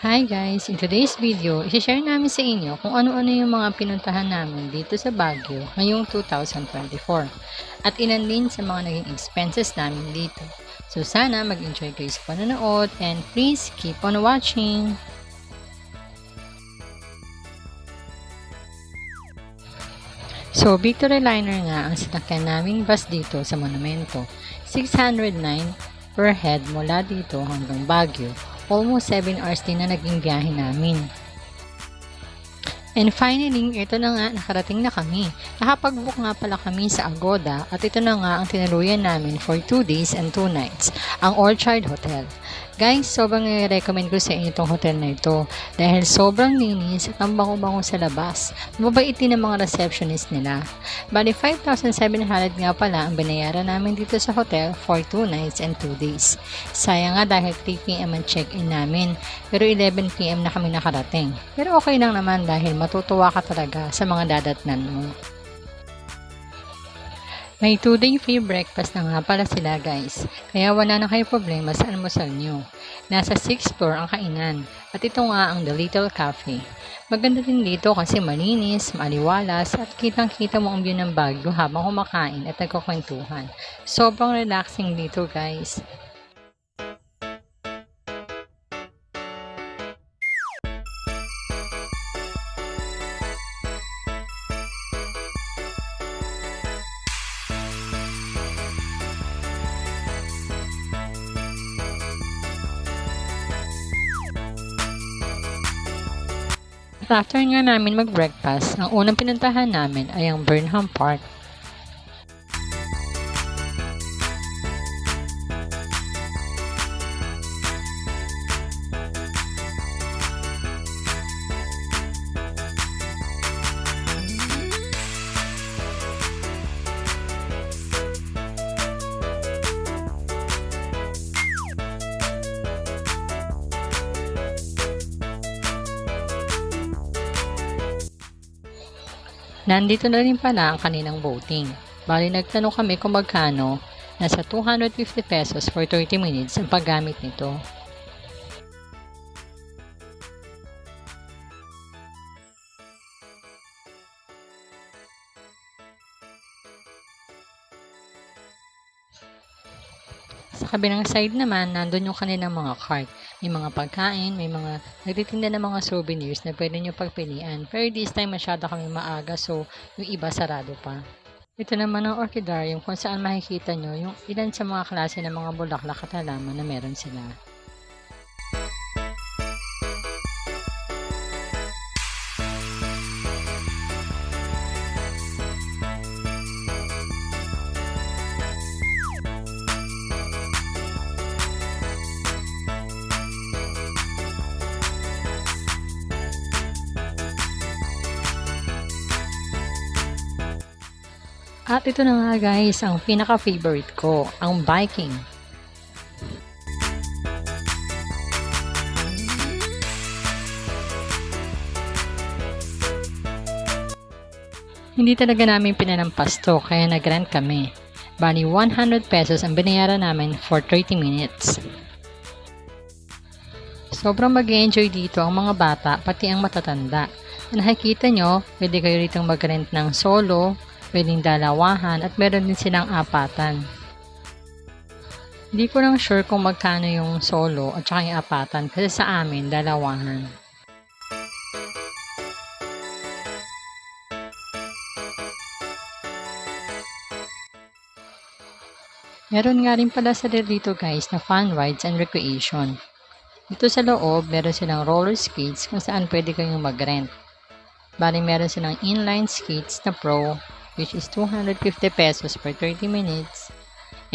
Hi guys! In today's video, isi-share namin sa inyo kung ano-ano yung mga pinuntahan namin dito sa Baguio ngayong 2024 at ilan sa mga naging expenses namin dito. So sana mag-enjoy kayo sa panonood and please keep on watching! So, Victory Liner nga ang sinakyan naming bus dito sa Monumento. 609 per head mula dito hanggang Baguio. Almost 7 hours din na naging biyahe namin. And finally, ito na nga, nakarating na kami. Nakapag-book nga pala kami sa Agoda at ito na nga ang tinaluyan namin for 2 days and 2 nights, ang Orchard Hotel. Guys, sobrang recommend ko sa inyo itong hotel na ito dahil sobrang linis at ang bango-bango sa labas. Mabait din ang mga receptionist nila. Bali, 5,700 nga pala ang binayaran namin dito sa hotel for 2 nights and 2 days. Sayang nga dahil 3pm ang check-in namin pero 11pm na kami nakarating. Pero okay lang naman dahil matutuwa ka talaga sa mga dadatnan mo. May 2-day free breakfast na nga pala sila guys, kaya wala na kayo problema sa almusal nyo. Nasa 6th floor ang kainan, at ito nga ang The Little Cafe. Maganda din dito kasi malinis, maliwalas, at kitang-kita mo ang view ng Baguio habang kumakain at nagkukwentuhan. Sobrang relaxing dito guys. After nga namin mag-breakfast, ang unang pinuntahan namin ay ang Burnham Park. Nandito na rin pala ang kaninang boating. Bali nagtanong kami kung magkano, nasa 250 pesos for 30 minutes ang paggamit nito. Sa kabilang side naman, nandun yung kanilang mga cart. May mga pagkain, may mga nagtitinda ng mga souvenirs na pwede nyo pagpilian. Pero this time masyado kami maaga so yung iba sarado pa. Ito naman ang orchidarium kung saan makikita nyo yung ilan sa mga klase ng mga bulaklak at halaman na meron sila. At ito na nga guys, ang pinaka-favorite ko, ang biking. Hindi talaga namin pinanampas to, kaya nag-rent kami. Bali, 100 pesos ang binayaran namin for 30 minutes. Sobrang mag enjoy dito ang mga bata, pati ang matatanda. Nakikita nyo, pwede kayo ritong mag-rent ng solo, pwedeng dalawahan at meron din silang apatan. Hindi ko lang sure kung magkano yung solo at saka yung apatan kasi sa amin dalawahan. Meron nga rin pala sa dito guys na fun rides and recreation. Dito sa loob, meron silang roller skates kung saan pwede kayong mag-rent. Bali meron silang inline skates na pro which is 250 pesos per 30 minutes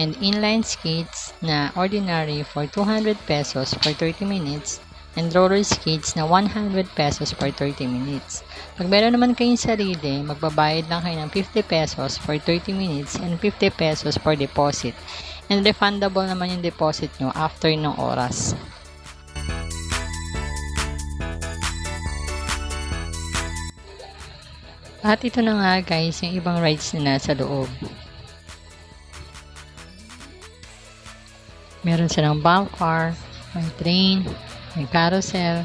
and inline skates na ordinary for 200 pesos per 30 minutes and roller skates na 100 pesos per 30 minutes. Pag meron naman kayong sarili, magbabayad lang kayo ng 50 pesos for 30 minutes and 50 pesos per deposit. And refundable naman yung deposit nyo after ng oras. At ito na nga guys, yung ibang rides na nasa loob. Meron silang bump car, may train, may carousel,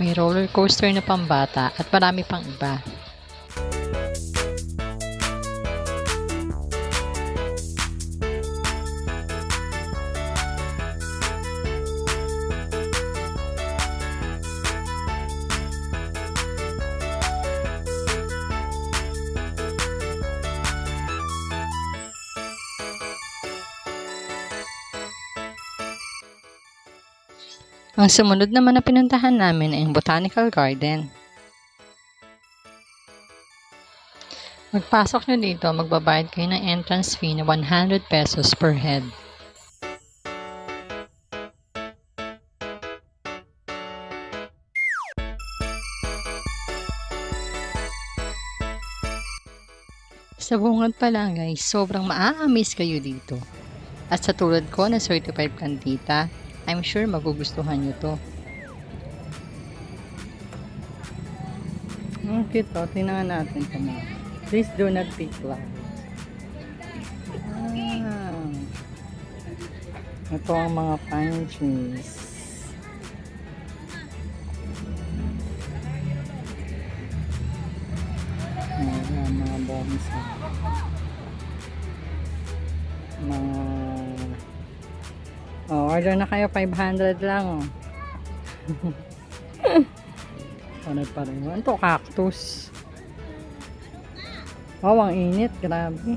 May roller coaster na pambata at marami pang iba. Ang sumunod naman na pinuntahan namin ay ang Botanical Garden. Magpasok nyo dito, magbabayad kayo ng entrance fee na 100 pesos per head. Sa bungad pa lang guys, sobrang maa-amaze kayo dito. At sa tulad ko na certified kandita, I'm sure magugustuhan nyo to. Ang cute to. Tingnan natin ito mga. Please do not pick flowers. Ah. Ito ang mga pine trees. Ayan, mga bonsai. Mga Oh, order na kayo 500 lang oh. ano pa rin? Ano to? Cactus. Oh, ang init. Grabe.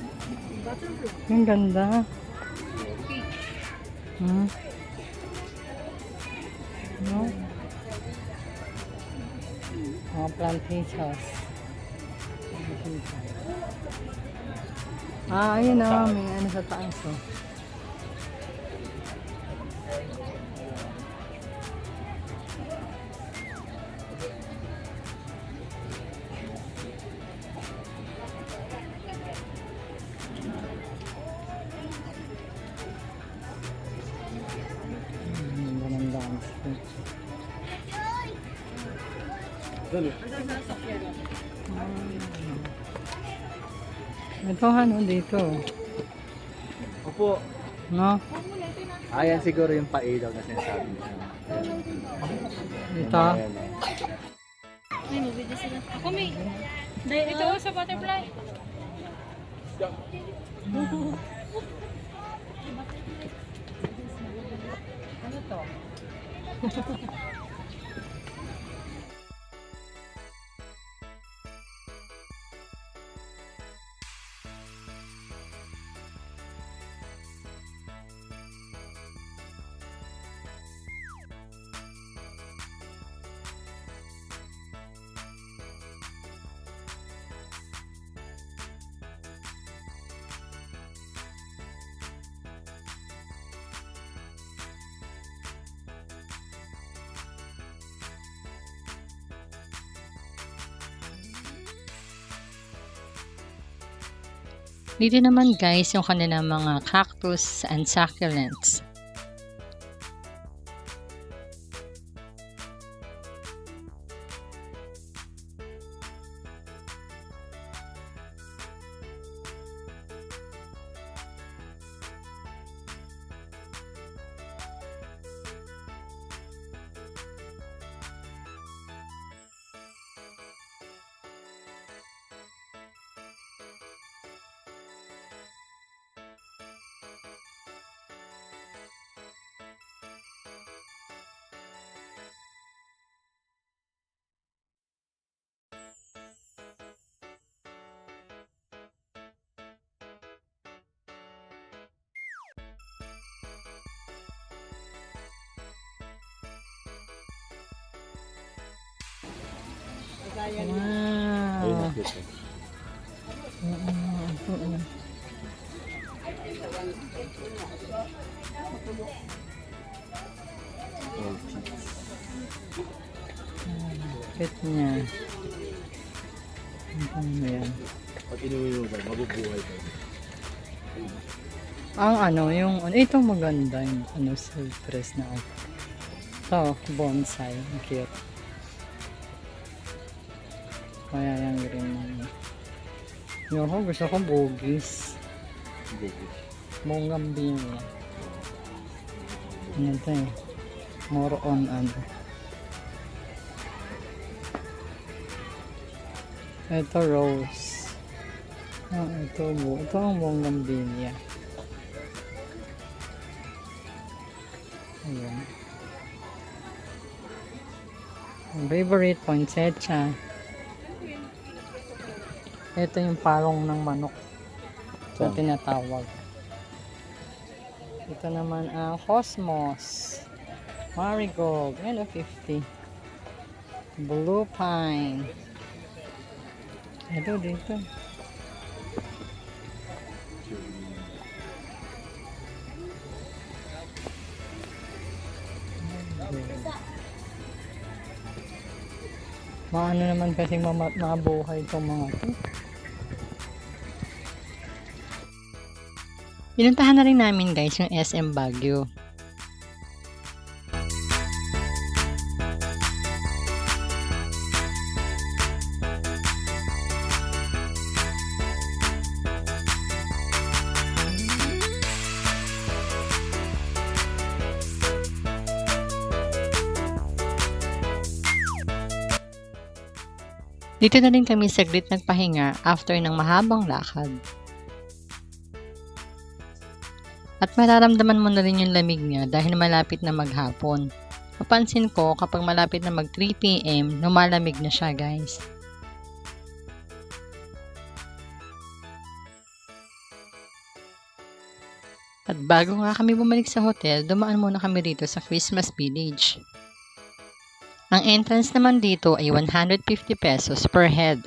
Ang ganda. Hmm. No? Mga plantations. Ah, ayun na. May ano sa taas. Oh. Ito ano dito. Opo. No? Ayan siguro yung pailaw na sinasabi niya. Dito. Ayan, eh. Ako may... Ito sa butterfly. Dito naman guys yung kanilang mga cactus and succulents. Wow. ang cute. Mm, mm. Oh, cheeks. Cute niya. Ang ganda yan. Pag inuwi mo ba, mabubuhay ka. Ang ano, yung, ano, ito maganda yung ano, surprise na ako. Ito, bonsai. Ang cute. Kaya yung green na yun. Yung ako, gusto ko bugis. Bugis. Bongambini. Ano ito eh. More on ano. Ito rose. Ah, ito bu. Ito ang bongambini. Ayan. Ang favorite poinsettia. Ito yung parong ng manok. Ito Oh. tinatawag. Ito naman ang Cosmos. Marigold. Yan o, 50. Blue Pine. Ito dito. Maano naman kasi mama- mabuhay itong mga to. Pinuntahan na rin namin guys yung SM Baguio. Dito na rin kami saglit nagpahinga after ng mahabang lakad. At mararamdaman mo na rin yung lamig niya dahil malapit na maghapon. Mapansin ko kapag malapit na mag 3pm, lumalamig na siya guys. At bago nga kami bumalik sa hotel, dumaan muna kami dito sa Christmas Village. Ang entrance naman dito ay 150 pesos per head.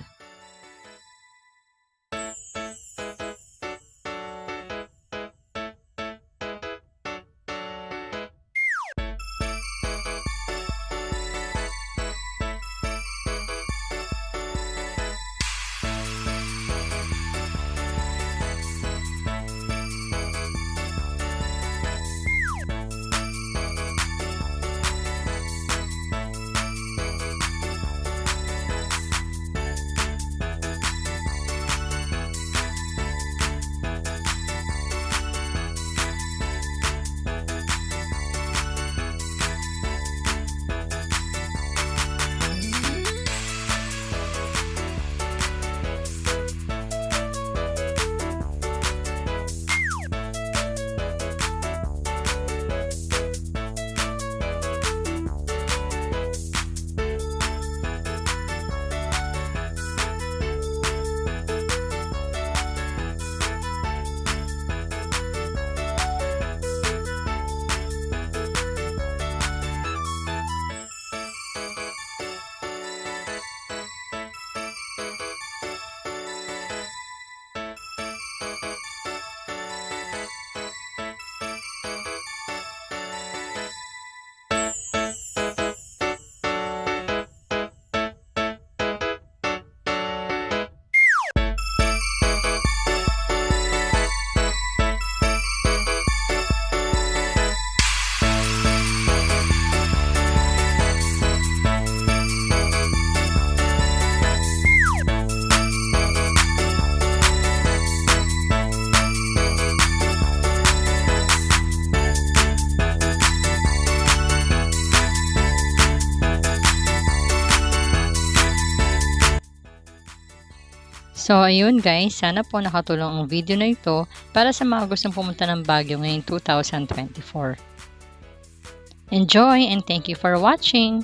So, ayun guys, sana po nakatulong ang video na ito para sa mga gustong pumunta ng Baguio ngayong 2024. Enjoy and thank you for watching!